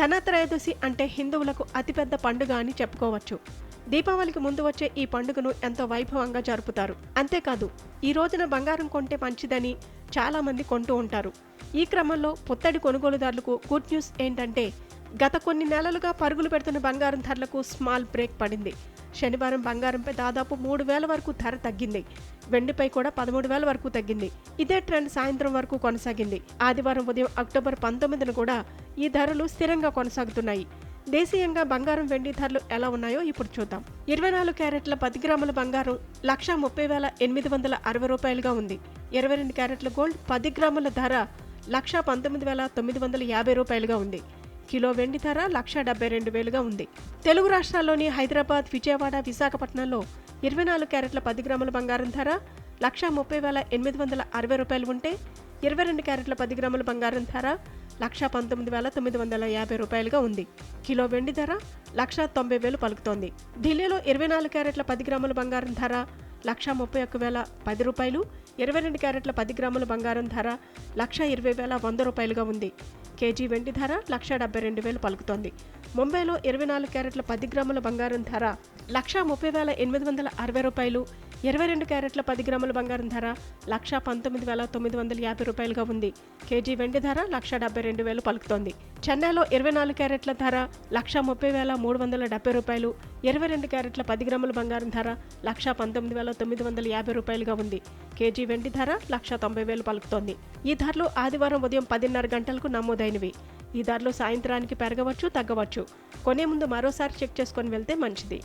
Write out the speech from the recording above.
ధనత్రయోదశి అంటే హిందువులకు అతిపెద్ద పండుగ అని చెప్పుకోవచ్చు. దీపావళికి ముందు వచ్చే ఈ పండుగను ఎంతో వైభవంగా జరుపుతారు. అంతేకాదు ఈ రోజున బంగారం కొంటే మంచిదని చాలామంది కొంటూ ఉంటారు. ఈ క్రమంలో పుత్తడి కొనుగోలుదారులకు గుడ్ న్యూస్ ఏంటంటే గత కొన్ని నెలలుగా పరుగులు పెడుతున్న బంగారం ధరలకు స్మాల్ బ్రేక్ పడింది. శనివారం బంగారంపై దాదాపు మూడు వేల వరకు ధర తగ్గింది. వెండిపై కూడా పదమూడు వేల వరకు తగ్గింది. ఇదే ట్రెండ్ సాయంత్రం వరకు కొనసాగింది. ఆదివారం ఉదయం అక్టోబర్ పంతొమ్మిదిన కూడా ఈ ధరలు స్థిరంగా కొనసాగుతున్నాయి. దేశీయంగా బంగారం వెండి ధరలు ఎలా ఉన్నాయో ఇప్పుడు చూద్దాం. ఇరవై నాలుగు క్యారెట్ల పది గ్రాముల బంగారం లక్ష ముప్పై వేల ఎనిమిది వందల అరవై రూపాయలుగా ఉంది. ఇరవై రెండు క్యారెట్ల గోల్డ్ పది గ్రాముల ధర లక్ష పంతొమ్మిది వేల తొమ్మిది వందల యాభై రూపాయలుగా ఉంది. కిలో వెండి ధర లక్ష డెబ్బై రెండు వేలుగా ఉంది. తెలుగు రాష్ట్రాల్లోని హైదరాబాద్ విజయవాడ విశాఖపట్నంలో ఇరవై నాలుగు క్యారెట్ల పది గ్రాముల బంగారం ధర లక్ష ముప్పై వేల ఎనిమిది వందల అరవై రూపాయలు ఉంటే ఇరవై రెండు క్యారెట్ల పది గ్రాముల బంగారం ధర లక్ష పంతొమ్మిది వేల తొమ్మిది వందల యాభై రూపాయలుగా ఉంది. కిలో వెండి ధర లక్ష తొంభై వేలు పలుకుతోంది. ఢిల్లీలో ఇరవై నాలుగు క్యారెట్ల పది గ్రాముల బంగారం ధర లక్ష ముప్పై ఒక్క వేల పది రూపాయలు ఇరవై రెండు క్యారెట్ల పది గ్రాముల బంగారం ధర లక్ష ఇరవై వేల వంద రూపాయలుగా ఉంది. కేజీ వెండి ధర లక్ష డెబ్బై రెండు వేలు పలుకుతోంది. ముంబైలో ఇరవై నాలుగు క్యారెట్ల పది గ్రాముల బంగారం ధర లక్ష ముప్పై వేల ఎనిమిది వందల అరవై రూపాయలు ఇరవై రెండు క్యారెట్ల పది గ్రాముల బంగారం ధర లక్ష పంతొమ్మిది వేల తొమ్మిది వందల యాభై రూపాయలుగా ఉంది. కేజీ వెండి ధర లక్ష డెబ్బై రెండు వేలు పలుకుతోంది. చెన్నైలో ఇరవై నాలుగు క్యారెట్ల ధర లక్ష ముప్పై వేల మూడు వందల డెబ్బై రూపాయలు. ఇరవై రెండు క్యారెట్ల పది గ్రాముల బంగారం ధర లక్ష పంతొమ్మిది వేల తొమ్మిది వందల యాభై రూపాయలుగా ఉంది. కేజీ వెండి ధర లక్ష తొంభై వేలు పలుకుతోంది. ఈ ధరలు ఆదివారం ఉదయం పదిన్నర గంటలకు నమోదైనవి. ఈ ధరలు సాయంత్రానికి పెరగవచ్చు తగ్గవచ్చు. కొనే ముందు మరోసారి చెక్ చేసుకొని వెళ్తే మంచిది.